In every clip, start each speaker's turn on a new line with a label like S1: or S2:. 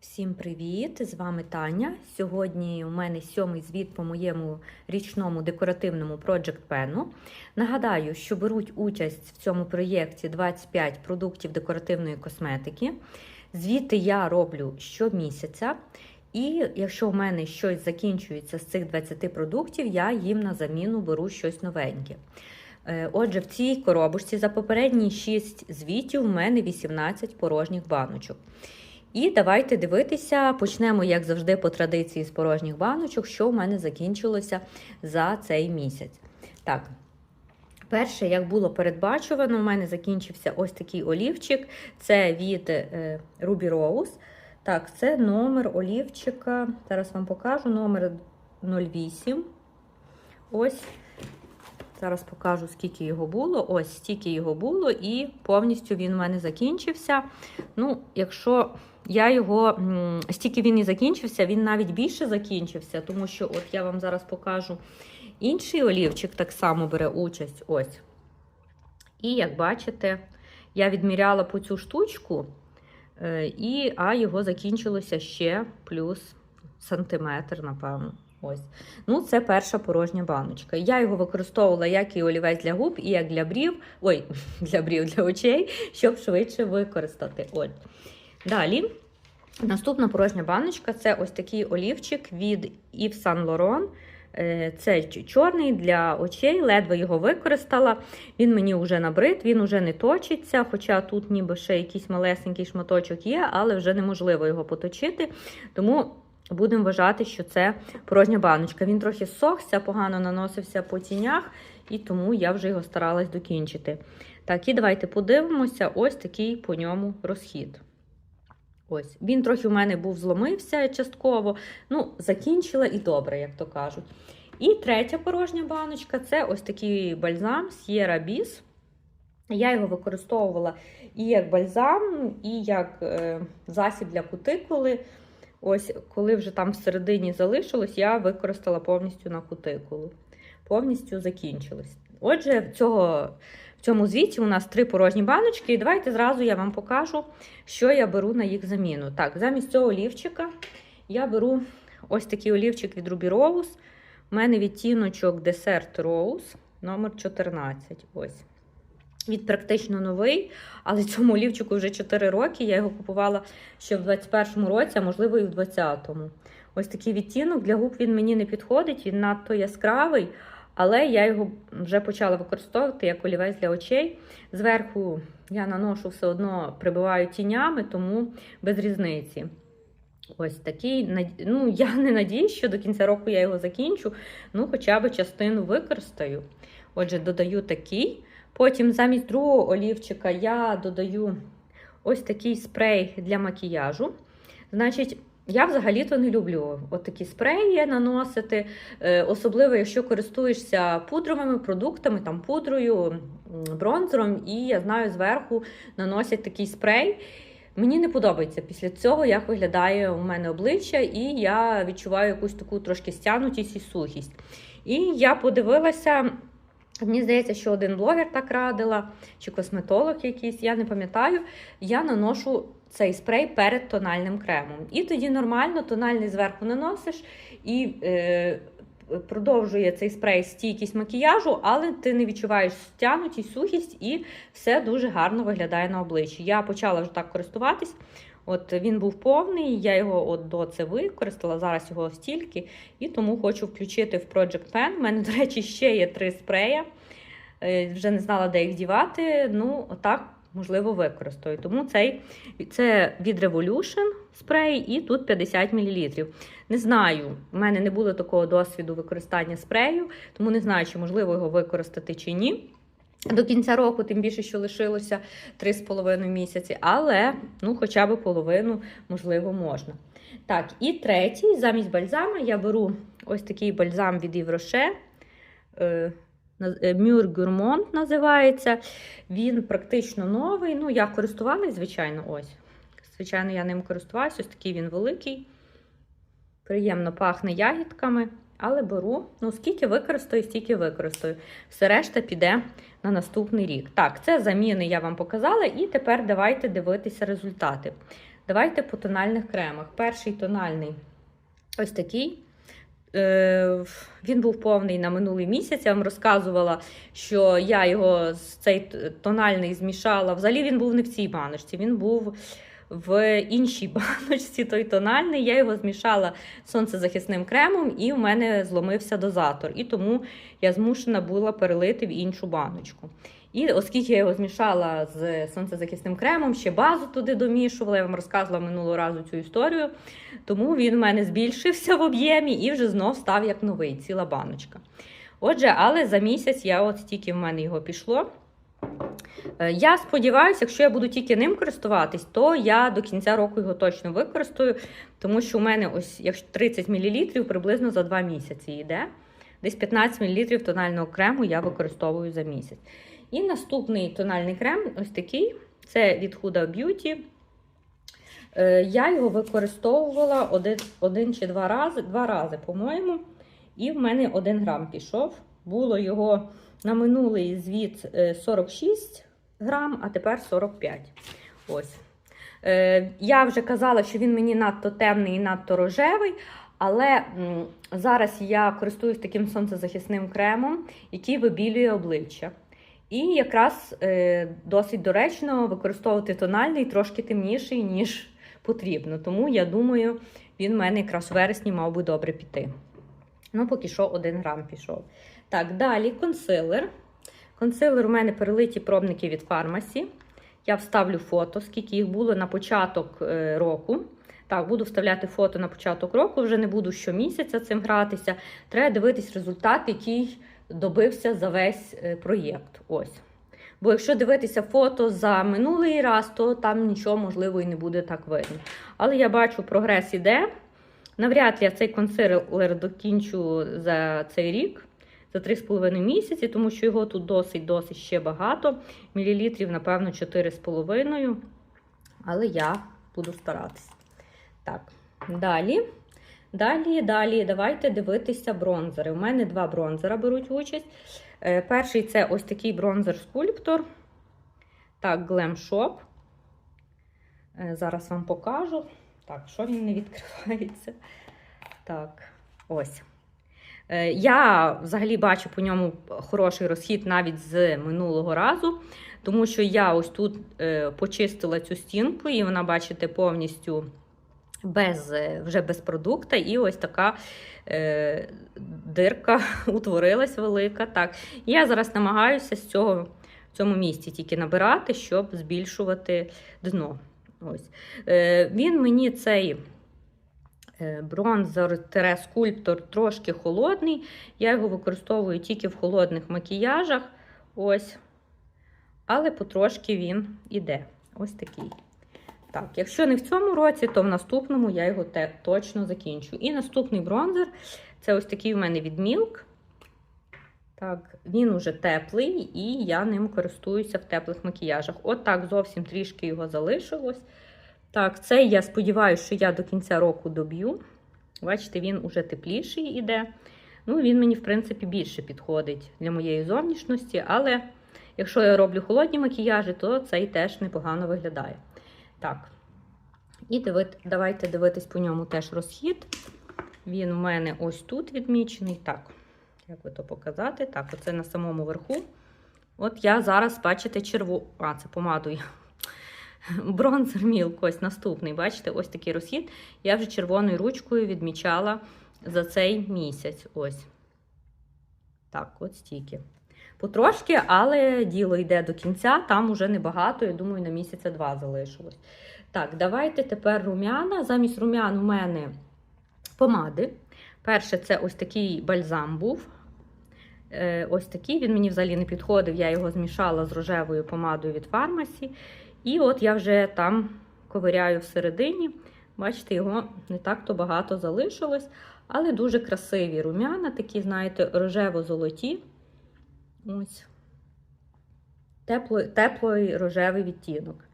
S1: Всім привіт! З вами Таня. Сьогодні у мене сьомий звіт по моєму річному декоративному Project Pen. Нагадаю, що беруть участь в цьому проєкті 25 продуктів декоративної косметики. Звіти я роблю щомісяця. І якщо в мене щось закінчується з цих 20 продуктів, я їм на заміну беру щось новеньке. Е, Отже, в цій коробочці за попередні 6 звітів в мене 18 порожніх баночок. І давайте дивитися, почнемо, як завжди, по традиції з порожніх баночок, що в мене закінчилося за цей місяць. Так, перше, як було передбачувано, в мене закінчився ось такий олівчик. Це від е, Ruby Rose. Так, це номер олівчика. Зараз вам покажу номер 08. Ось. Зараз покажу, скільки його було. Ось стільки його було, і повністю він у мене закінчився. Ну, якщо я його стільки він і закінчився, він навіть більше закінчився, тому що от я вам зараз покажу інший олівчик так само бере участь. Ось. І як бачите, я відміряла по цю штучку, е, і, а його закінчилося ще плюс сантиметр, напевно. Ось. Ну, це перша порожня баночка. Я його використовувала як і олівець для губ, і як для брів, ой, для брів для очей, щоб швидше використати. От. Далі, наступна порожня баночка це ось такий олівчик від Yves Saint Laurent. Е, Це чорний для очей, ледве його використала. Він мені вже набрид, він вже не точиться. Хоча тут ніби ще якийсь малесенький шматочок є, але вже неможливо його поточити. Тому будемо вважати, що це порожня баночка. Він трохи сохся, погано наносився по тінях, і тому я вже його старалась докінчити. Так, і давайте подивимося, ось такий по ньому розхід. Ось, Він трохи у мене був зломився частково. Ну, закінчила і добре, як то кажуть. І третя порожня баночка це ось такий бальзам Sierra Bis. Я його використовувала і як бальзам, і як е, засіб для кутикули. Ось, коли вже там всередині залишилось, я використала повністю на кутикулу. Повністю закінчилось. Отже, в, цього, в цьому звіті у нас три порожні баночки. І давайте зразу я вам покажу, що я беру на їх заміну. Так, замість цього олівчика я беру ось такий олівчик від Ruby Rose. У мене відтіночок Dessert Rose номер 14. Ось. Він практично новий, але цьому олівчику вже 4 роки. Я його купувала ще в 21-му році, а можливо і в 20-му. Ось такий відтінок для губ він мені не підходить, він надто яскравий, але я його вже почала використовувати як олівець для очей. Зверху я наношу все одно прибиваю тінями, тому без різниці. Ось такий, ну я не надіюсь, що до кінця року я його закінчу, ну хоча б частину використаю. Отже, додаю такий. Потім замість другого олівчика я додаю ось такий спрей для макіяжу. Значить, я взагалі-то не люблю от такі спреї наносити, особливо, якщо користуєшся пудровими продуктами, там пудрою, бронзером, і я знаю, зверху наносять такий спрей. Мені не подобається після цього, як виглядає у мене обличчя, і я відчуваю якусь таку трошки стягнутість і сухість. І я подивилася. Мені здається, що один блогер так радила, чи косметолог якийсь, я не пам'ятаю. Я наношу цей спрей перед тональним кремом. І тоді нормально тональний зверху наносиш і е, продовжує цей спрей стійкість макіяжу, але ти не відчуваєш стянутість, сухість, і все дуже гарно виглядає на обличчі. Я почала вже так користуватись. От Він був повний, я його от до це використала, зараз його стільки, і тому хочу включити в Project Pen. У мене, до речі, ще є три спрея. Е, вже не знала, де їх дівати. Ну, отак, можливо, використаю. Тому цей це від Revolution спрей, і тут 50 мл. Не знаю, в мене не було такого досвіду використання спрею, тому не знаю, чи можливо його використати чи ні. До кінця року, тим більше, що лишилося 3,5 місяці, але ну, хоча б половину, можливо, можна. Так, і третій, замість бальзама я беру ось такий бальзам від Івроше. Мюр Гурмонт називається. Він практично новий. Ну, я користувалась, звичайно, ось. Звичайно, я ним користуваюся, ось такий він великий. Приємно пахне ягідками. Але беру, ну, скільки використаю, стільки використаю. Все решта піде на наступний рік. Так, це заміни я вам показала, і тепер давайте дивитися результати. Давайте по тональних кремах. Перший тональний ось такий. Е, Він був повний на минулий місяць. Я вам розказувала, що я його цей тональний змішала. Взагалі він був не в цій баночці, він був в іншій баночці той тональний. Я його змішала з сонцезахисним кремом, і в мене зломився дозатор. І тому я змушена була перелити в іншу баночку. І оскільки я його змішала з сонцезахисним кремом, ще базу туди домішувала, я вам розказувала минулого разу цю історію. Тому він в мене збільшився в об'ємі і вже знов став як новий, ціла баночка. Отже, але за місяць я от стільки в мене його пішло. Е, Я сподіваюся, якщо я буду тільки ним користуватись, то я до кінця року його точно використаю, тому що у мене ось якщо 30 мл приблизно за 2 місяці йде. Десь 15 мл тонального крему я використовую за місяць. І наступний тональний крем ось такий це від Huda Beauty. Е, Я його використовувала один, один чи два рази, два рази, по-моєму. І в мене 1 грам пішов. Було його на минулий звіт е, 46 грам, а тепер 45. Ось. Е, Я вже казала, що він мені надто темний і надто рожевий. Але зараз я користуюсь таким сонцезахисним кремом, який вибілює обличчя. І якраз е, досить доречно використовувати тональний трошки темніший, ніж потрібно. Тому я думаю, він в мене якраз в вересні мав би добре піти. Ну, поки що 1 грам пішов. Так, далі консилер. Консилер у мене перелиті пробники від фармасі. Я вставлю фото, скільки їх було на початок е, року. Так, буду вставляти фото на початок року, вже не буду щомісяця цим гратися. Треба дивитись результат, який добився за весь е, проєкт. Ось. Бо якщо дивитися фото за минулий раз, то там нічого можливо і не буде так видно. Але я бачу, прогрес іде. Навряд ли я цей консилер докінчу за цей рік, за 3,5 місяці, тому що його тут досить-досить ще багато. Мілілітрів, напевно, 4,5. Але я буду старатися. Так, далі. Далі, далі, давайте дивитися бронзери. У мене два бронзера беруть участь. Е, Перший це ось такий бронзер скульптор. Так, Glam Shop. Е, Зараз вам покажу. Так, що він не відкривається? Так, ось. Е, Я взагалі бачу по ньому хороший розхід навіть з минулого разу, тому що я ось тут е, почистила цю стінку, і вона, бачите, повністю без, е, вже без продукта. І ось така дирка утворилась велика. Так. Я зараз намагаюся з цього в цьому місці тільки набирати, щоб збільшувати дно. Ось. Він мені цей е, бронзер-скульптор трошки холодний. Я його використовую тільки в холодних макіяжах. Ось. Але потрошки він іде. Ось такий. Так, якщо не в цьому році, то в наступному я його те, точно закінчу. І наступний бронзер це ось такий у мене від Milk. Так, він уже теплий, і я ним користуюся в теплих макіяжах. От так зовсім трішки його залишилось. Так, цей я сподіваюся, що я до кінця року доб'ю. Бачите, він уже тепліший іде. Ну, він мені, в принципі, більше підходить для моєї зовнішності, але якщо я роблю холодні макіяжі, то цей теж непогано виглядає. Так. І дивит, давайте дивитись по ньому теж розхід. Він у мене ось тут відмічений. Так, як би то показати? Так, оце на самому верху. От я зараз, бачите, черву. А, це помадою. Бронзер Milk, ось наступний. Бачите, ось такий розхід. Я вже червоною ручкою відмічала за цей місяць. Ось. Так, от стільки. Потрошки, але діло йде до кінця, там уже небагато, я думаю, на місяця два залишилось. Так, давайте тепер рум'яна. Замість рум'ян у мене помади. Перше, це ось такий бальзам був. Е, Ось такий, він мені взагалі не підходив, я його змішала з рожевою помадою від фармасі. І от я вже там ковиряю всередині. Бачите, його не так-то багато залишилось, але дуже красиві рум'яна, такі, знаєте, рожево-золоті. Ось. Тепло, теплий рожевий відтінок.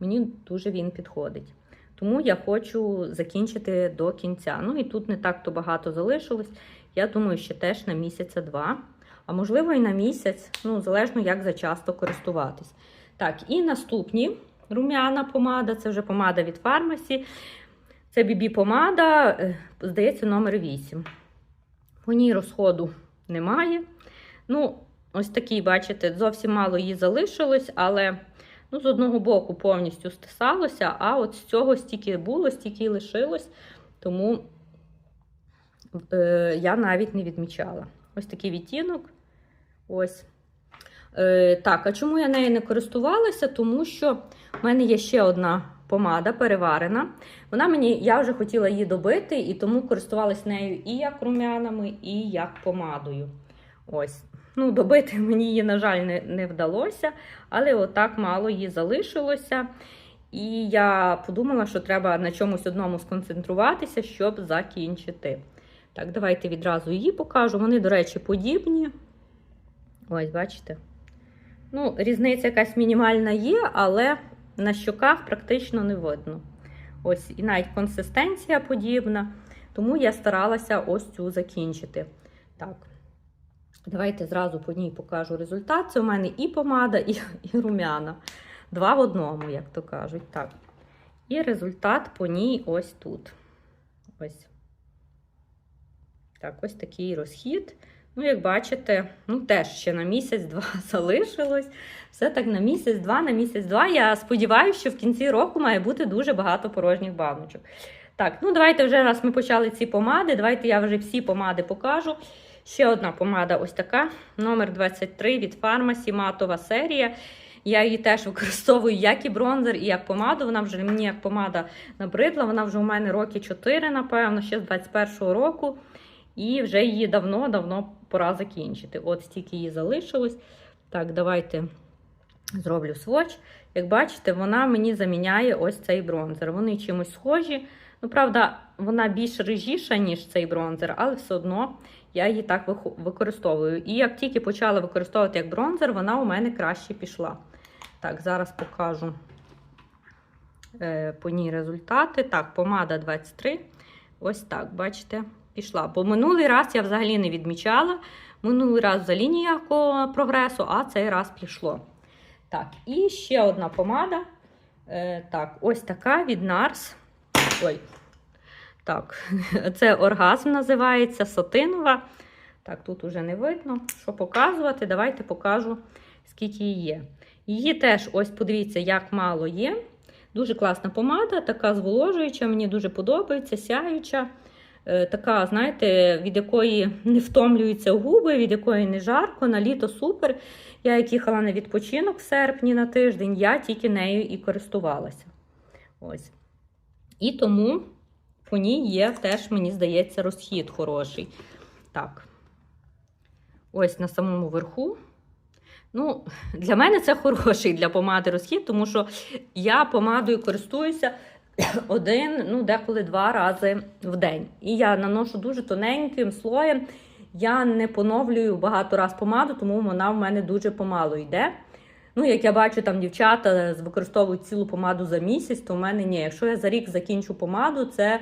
S1: Мені дуже він підходить. Тому я хочу закінчити до кінця. Ну і тут не так-то багато залишилось. Я думаю, ще теж на місяця два. А можливо, і на місяць, ну, залежно, як зачасто користуватись. Так, і наступні рум'яна помада, це вже помада від фармасі. Це бібі помада, е, здається, номер 8. По ній розходу немає. Ну, ось такий, бачите, зовсім мало її залишилось, але ну, з одного боку повністю стисалося, а от з цього стільки було, стільки й лишилось. Тому е, я навіть не відмічала. Ось такий відтінок. Ось. Е, так, а чому я нею не користувалася? Тому що в мене є ще одна помада переварена. Вона мені, я вже хотіла її добити, і тому користувалась нею і як рум'янами, і як помадою. Ось. Ну, добити мені її, на жаль, не, не вдалося, але отак мало її залишилося. І я подумала, що треба на чомусь одному сконцентруватися, щоб закінчити. Так, давайте відразу її покажу. Вони, до речі, подібні. Ось, бачите? Ну, різниця якась мінімальна є, але на щоках практично не видно. Ось, і навіть консистенція подібна. Тому я старалася ось цю закінчити. Так. Давайте зразу по ній покажу результат. Це у мене і помада, і, і рум'яна. Два в одному, як то кажуть. Так. І результат по ній ось тут. Ось. Так, ось такий розхід. Ну, як бачите, ну теж ще на місяць-два залишилось. Все так на місяць-два, на місяць-два. Я сподіваюся, що в кінці року має бути дуже багато порожніх баночок. Так, ну давайте вже раз ми почали ці помади. Давайте я вже всі помади покажу. Ще одна помада ось така, номер 23 від Pharmacy, матова серія. Я її теж використовую як і бронзер, і як помаду. Вона вже мені як помада набридла. Вона вже у мене роки 4, напевно, ще з 21-го року. І вже її давно-давно пора закінчити. От стільки її залишилось. Так, давайте зроблю сводч. Як бачите, вона мені заміняє ось цей бронзер. Вони чимось схожі. Ну, правда, вона більш рижіша, ніж цей бронзер, але все одно я її так використовую. І як тільки почала використовувати як бронзер, вона у мене краще пішла. Так, зараз покажу е, по ній результати. Так, помада 23. Ось так, бачите, пішла. Бо минулий раз я взагалі не відмічала. Минулий раз взагалі ніякого прогресу, а цей раз пішло. Так, і ще одна помада. Е, так, ось така від NARS. Ой. Так, це оргазм називається сатинова. Так, тут уже не видно, що показувати. Давайте покажу, скільки її є. Її теж, ось подивіться, як мало є. Дуже класна помада, така зволожуюча, мені дуже подобається, сяюча. Е, така, знаєте, від якої не втомлюються губи, від якої не жарко, на літо супер. Я як їхала на відпочинок в серпні на тиждень, я тільки нею і користувалася. Ось. І тому по ній є теж, мені здається, розхід хороший. Так. Ось на самому верху. Ну, Для мене це хороший для помади розхід, тому що я помадою користуюся один, ну, деколи два рази в день. І я наношу дуже тоненьким слоєм. Я не поновлюю багато раз помаду, тому вона в мене дуже помало йде. Ну, як я бачу, там дівчата використовують цілу помаду за місяць, то в мене ні. Якщо я за рік закінчу помаду, це,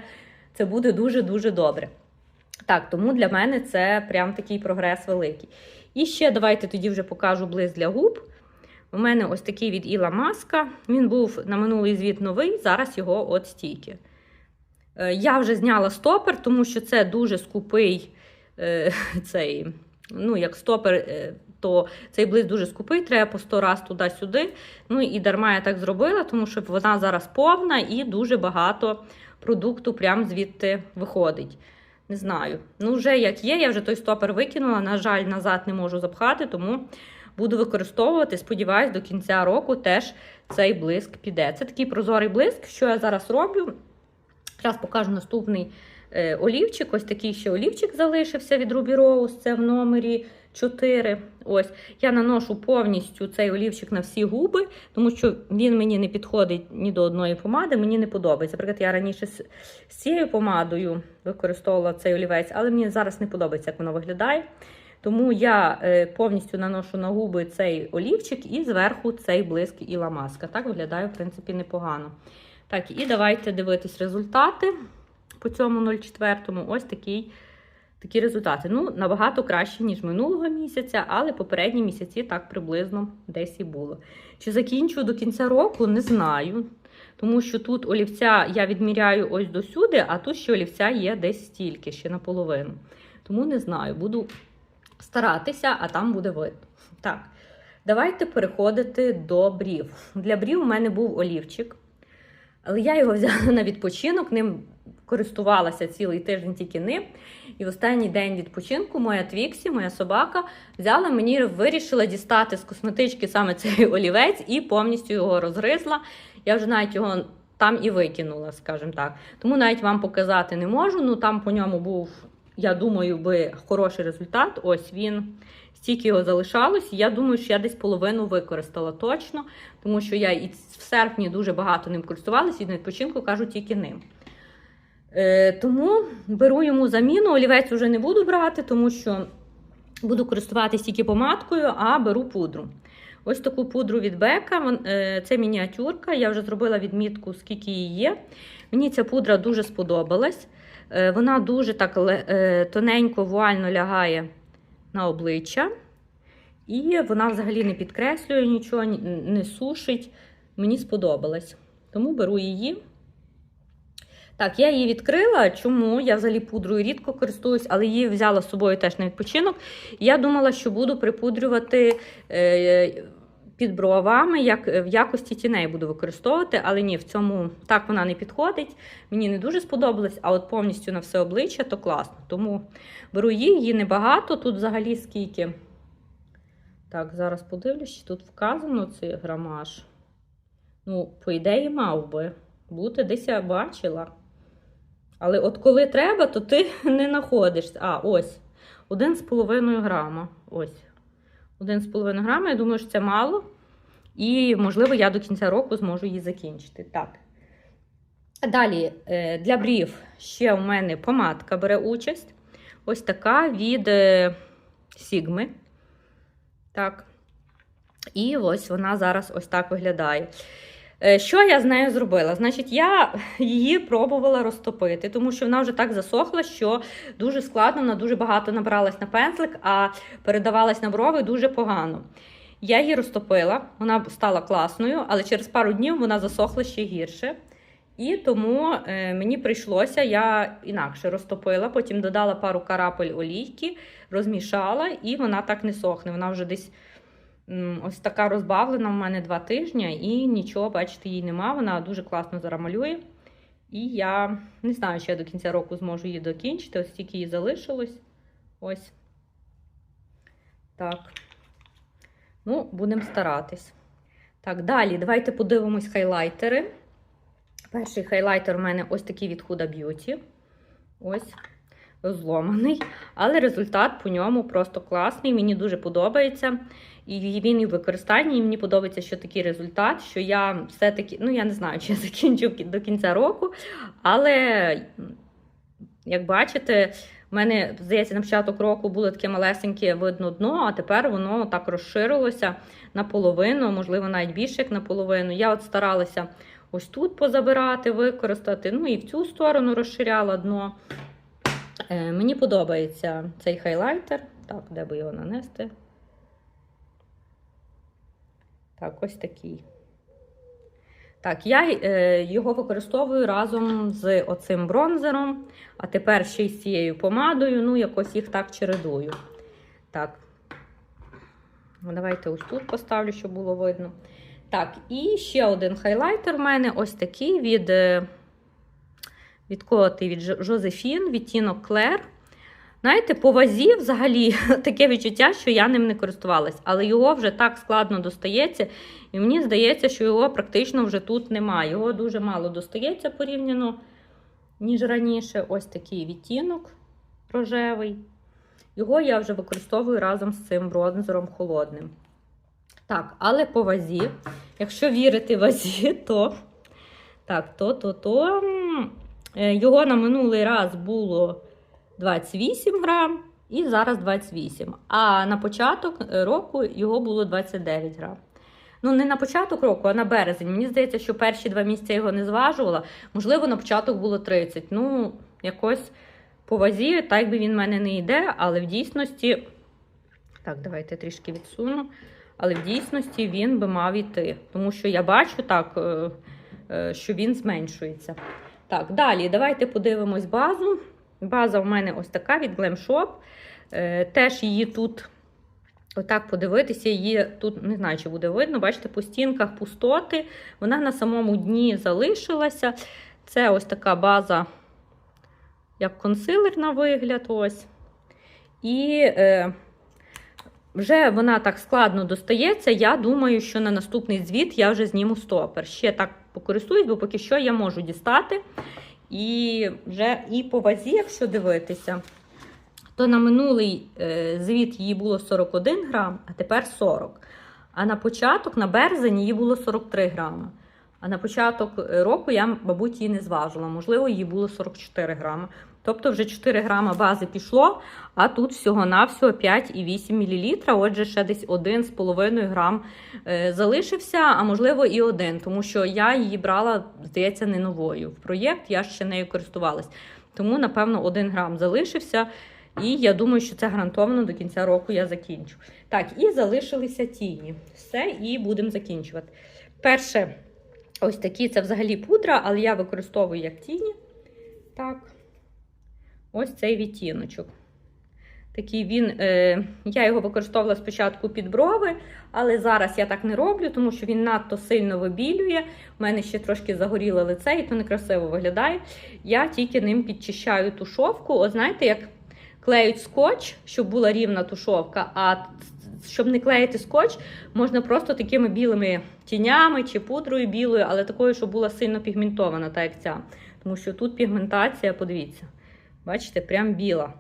S1: це буде дуже-дуже добре. Так, тому для мене це прям такий прогрес великий. І ще давайте тоді вже покажу блиск для губ. У мене ось такий від Іла Маска. Він був на минулий звіт новий, зараз його от стільки. Е, я вже зняла стопер, тому що це дуже скупий е, цей, ну, як стопер, е, то цей блиск дуже скупий, треба по 100 раз туди-сюди. Ну і дарма я так зробила, тому що вона зараз повна і дуже багато продукту прямо звідти виходить. Не знаю. Ну, вже як є, я вже той стопер викинула. На жаль, назад не можу запхати, тому буду використовувати. Сподіваюсь, до кінця року теж цей блиск піде. Це такий прозорий блиск, що я зараз роблю. Зараз покажу наступний е, олівчик. Ось такий ще олівчик залишився від Ruby Rose, це в номері 4. Ось Я наношу повністю цей олівчик на всі губи, тому що він мені не підходить ні до одної помади, мені не подобається. Наприклад, я раніше з, цією помадою використовувала цей олівець, але мені зараз не подобається, як воно виглядає. Тому я е, повністю наношу на губи цей олівчик і зверху цей блиск і ламаска. Так виглядає, в принципі, непогано. Так, і давайте дивитись результати по цьому 0,4. Ось такий такі результати. Ну, набагато краще, ніж минулого місяця, але попередні місяці так приблизно десь і було. Чи закінчу до кінця року, не знаю. Тому що тут олівця я відміряю ось досюди, а тут ще олівця є десь стільки, ще наполовину. Тому не знаю, буду старатися, а там буде видно. Так, давайте переходити до брів. Для брів у мене був олівчик, але я його взяла на відпочинок, ним користувалася цілий тиждень тільки ним. І в останній день відпочинку моя Твіксі, моя собака, взяла мені, вирішила дістати з косметички саме цей олівець і повністю його розгризла. Я вже навіть його там і викинула, скажімо так. Тому навіть вам показати не можу. Ну там по ньому був, я думаю, би хороший результат. Ось він. Стільки його залишалось. Я думаю, що я десь половину використала точно, тому що я і в серпні дуже багато ним користувалася, і на відпочинку кажу тільки ним. Е, тому беру йому заміну. Олівець вже не буду брати, тому що буду користуватися тільки помадкою, а беру пудру. Ось таку пудру від Бека. е, Це мініатюрка. Я вже зробила відмітку, скільки її є. Мені ця пудра дуже сподобалась. Е, Вона дуже так е, тоненько, вуально лягає на обличчя. І вона взагалі не підкреслює нічого, не сушить. Мені сподобалась. Тому беру її. Так, я її відкрила. Чому? Я взагалі пудрою рідко користуюсь, але її взяла з собою теж на відпочинок. Я думала, що буду припудрювати е, під бровами, як в якості тіней буду використовувати, але ні, в цьому так вона не підходить. Мені не дуже сподобалось, а от повністю на все обличчя то класно. Тому беру її, її небагато. Тут взагалі скільки. Так, зараз подивлюсь, чи тут вказано цей грамаж. Ну, по ідеї, мав би бути, десь я бачила. Але от коли треба, то ти не знаходишся. А, ось. 1,5 грама. Ось. 1,5 грама. Я думаю, що це мало. І, можливо, я до кінця року зможу її закінчити. Так. Далі, е, для брів ще у мене помадка бере участь. Ось така від е, Сігми. Так. І ось вона зараз ось так виглядає. Е, Що я з нею зробила? Значить, я її пробувала розтопити, тому що вона вже так засохла, що дуже складно, вона дуже багато набралась на пензлик, а передавалась на брови дуже погано. Я її розтопила, вона стала класною, але через пару днів вона засохла ще гірше. І тому е, мені прийшлося, я інакше розтопила, потім додала пару карапель олійки, розмішала, і вона так не сохне. Вона вже десь ось така розбавлена в мене два тижні, і нічого, бачите, її нема. Вона дуже класно зараз малює. І я не знаю, чи я до кінця року зможу її докінчити. Ось тільки її залишилось. Ось. Так. Ну, будемо старатись. Так, далі давайте подивимось хайлайтери. Перший хайлайтер у мене ось такий від Huda Beauty. Ось зломаний. Але результат по ньому просто класний. Мені дуже подобається. І він і в використанні. І мені подобається, що такий результат, що я все-таки, ну я не знаю, чи я закінчу до кінця року. Але, як бачите, в мене, здається, на початок року було таке малесеньке видно дно, а тепер воно так розширилося наполовину, можливо, навіть більше як наполовину. Я от старалася ось тут позабирати, використати, ну і в цю сторону розширяла дно. Е, мені подобається цей хайлайтер. Так, де би його нанести? Так, ось такий. Так, я е, його використовую разом з оцим бронзером, а тепер ще й з цією помадою, ну, якось їх так чередую. Так. Ну, Давайте ось тут поставлю, щоб було видно. Так, і ще один хайлайтер в мене ось такий від, е, від кого ти? Від Жозефін, відтінок Клер. Знаєте, по вазі взагалі таке відчуття, що я ним не користувалась, але його вже так складно достається, і мені здається, що його практично вже тут немає. Його дуже мало достається порівняно, ніж раніше. Ось такий відтінок рожевий. Його я вже використовую разом з цим бронзером холодним. Так, але по вазі, якщо вірити вазі, то так, то, то, то е, його на минулий раз було 28 грам і зараз 28. А на початок року його було 29 грам. Ну, не на початок року, а на березень. Мені здається, що перші два місяці його не зважувала. Можливо, на початок було 30. Ну, якось по вазі, так би він в мене не йде, але в дійсності. Так, давайте трішки відсуну. Але в дійсності він би мав йти. Тому що я бачу так, е, е, що він зменшується. Так, далі давайте подивимось базу. База в мене ось така від Glam Shop. Е, Теж її тут, отак подивитися, її тут не знаю, чи буде видно. Бачите, по стінках пустоти. Вона на самому дні залишилася. Це ось така база, як консилер на вигляд. ось. І е, вже вона так складно достається. Я думаю, що на наступний звіт я вже зніму стопер. Ще так покористуюсь, бо поки що я можу дістати. І вже і по вазі, якщо дивитися, то на минулий е, звіт її було 41 грам, а тепер 40. А на початок, на березень, її було 43 грами. А на початок е, року я, мабуть, її не зважила. Можливо, її було 44 грами. Тобто вже 4 грама бази пішло, а тут всього-навсього 5,8 мл. Отже, ще десь 1,5 грам е, залишився, а можливо і один, тому що я її брала, здається, не новою. В проєкт я ще нею користувалась. Тому, напевно, 1 грам залишився. І я думаю, що це гарантовано до кінця року я закінчу. Так, і залишилися тіні. Все, і будемо закінчувати. Перше, ось такі це взагалі пудра, але я використовую як тіні. Так, ось цей відтіночок. Такий він, е, Я його використовувала спочатку під брови, але зараз я так не роблю, тому що він надто сильно вибілює. У мене ще трошки загоріле лице, і то некрасиво виглядає. Я тільки ним підчищаю тушовку. От знаєте, як клеють скотч, щоб була рівна тушовка, а щоб не клеїти скотч, можна просто такими білими тінями чи пудрою білою, але такою, щоб була сильно пігментована, так як ця. Тому що тут пігментація, подивіться, бачите, прям біла.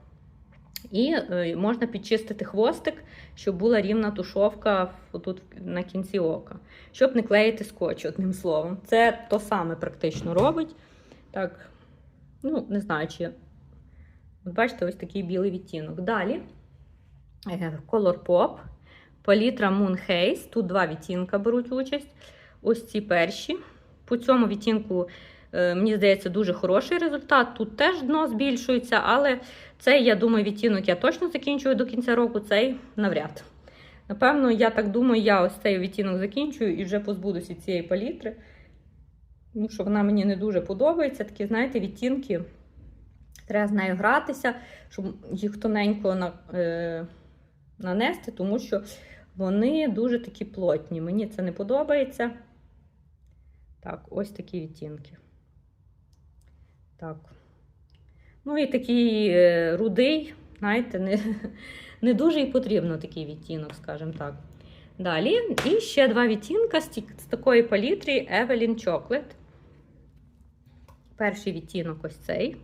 S1: І е, можна підчистити хвостик, щоб була рівна тушовка тут на кінці ока. Щоб не клеїти скотч, одним словом. Це то саме практично робить. Так, ну, не знаю, чи. Бачите, ось такий білий відтінок. Далі е, Color Pop, палітра Moon Haze. Тут два відтінка беруть участь. Ось ці перші. По цьому відтінку. Е, Мені здається, дуже хороший результат. Тут теж дно збільшується, але цей, я думаю, відтінок я точно закінчую до кінця року, цей навряд. Напевно, я так думаю, я ось цей відтінок закінчую і вже позбудуся цієї палітри. Тому що вона мені не дуже подобається. Такі, знаєте, відтінки. Треба з нею гратися, щоб їх тоненько на, е, нанести, тому що вони дуже такі плотні. Мені це не подобається. Так, ось такі відтінки. Так. Ну і такий е, рудий, знаєте, не, не дуже і потрібно такий відтінок, скажімо так. Далі, і ще два відтінка з, такої палітрі Evelyn Chocolate. Перший відтінок ось цей.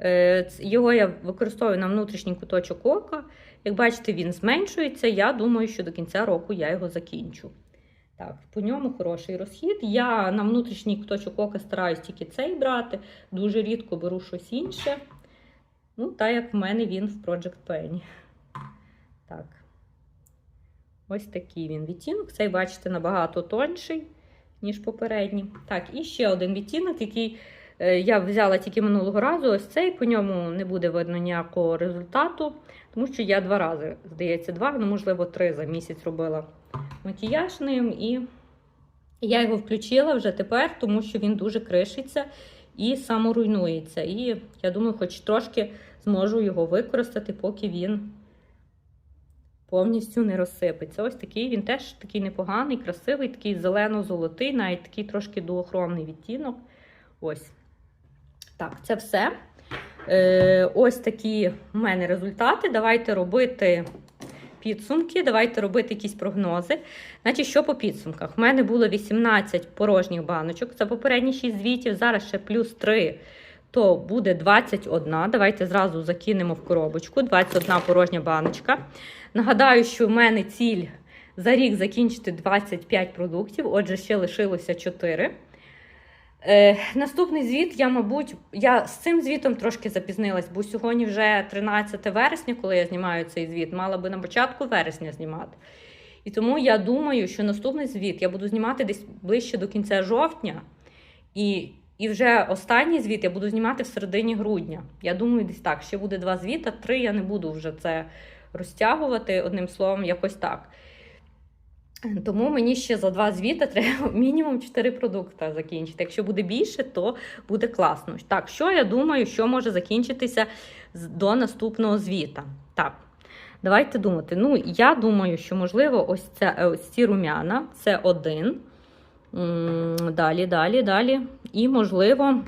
S1: Е, його я використовую на внутрішній куточок ока. Як бачите, він зменшується. Я думаю, що до кінця року я його закінчу. Так, По ньому хороший розхід. Я на внутрішній куточок ока стараюсь тільки цей брати. Дуже рідко беру щось інше. Ну, так як в мене він в Project Penny. Так. Ось такий він відтінок. Цей, бачите, набагато тонший, ніж попередній. Так, і ще один відтінок, який е, я взяла тільки минулого разу. Ось цей, по ньому не буде видно ніякого результату, тому що я два рази, здається, два, ну, можливо, три за місяць робила макіяж ним. І я його включила вже тепер, тому що він дуже кришиться і саморуйнується. І я думаю, хоч трошки зможу його використати, поки він повністю не розсипеться. Ось такий він теж такий непоганий, красивий, такий зелено-золотий, навіть такий трошки дуохромний відтінок. Ось. Так, це все. Е, Ось такі в мене результати. Давайте робити підсумки, давайте робити якісь прогнози. Значить, що по підсумках? У мене було 18 порожніх баночок за попередні 6 звітів, зараз ще плюс 3, то буде 21. Давайте зразу закинемо в коробочку. 21 порожня баночка. Нагадаю, що в мене ціль за рік закінчити 25 продуктів, отже, ще лишилося 4. Е, Наступний звіт, я, мабуть, я з цим звітом трошки запізнилась, бо сьогодні вже 13 вересня, коли я знімаю цей звіт, мала би на початку вересня знімати. І тому я думаю, що наступний звіт я буду знімати десь ближче до кінця жовтня. І І вже останній звіт я буду знімати в середині грудня. Я думаю, десь так. Ще буде два звіта, три я не буду вже це розтягувати, одним словом, якось так. Тому мені ще за два звіта треба мінімум 4 продукти закінчити. Якщо буде більше, то буде класно. Так, що я думаю, що може закінчитися до наступного звіта? Так, давайте думати. Ну, я думаю, що можливо, ось, це, е, ось ці рум'яна це один. Далі, далі, далі. І, можливо,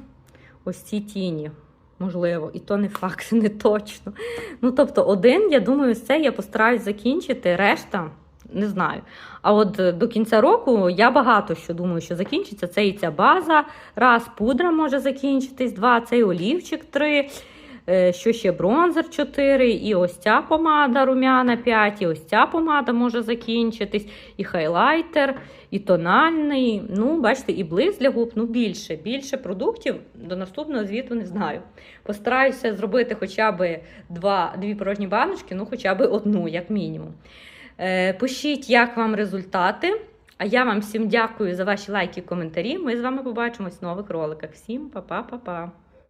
S1: ось ці тіні. Можливо, і то не факт, не точно. Ну, тобто, один, я думаю, це я постараюсь закінчити, решта не знаю. А от е, до кінця року я багато що думаю, що закінчиться. Це і ця база, раз, пудра може закінчитись, два, цей олівчик, три. е, Що ще бронзер 4, і ось ця помада рум'яна 5, і ось ця помада може закінчитись, і хайлайтер, і тональний. Ну, бачите, і блиск для губ, ну більше. Більше продуктів до наступного звіту не знаю. Постараюся зробити хоча б два, дві порожні баночки, ну хоча б одну, як мінімум. Е, Пишіть, як вам результати. А я вам всім дякую за ваші лайки і коментарі. Ми з вами побачимось в нових роликах. Всім па-па-па-па.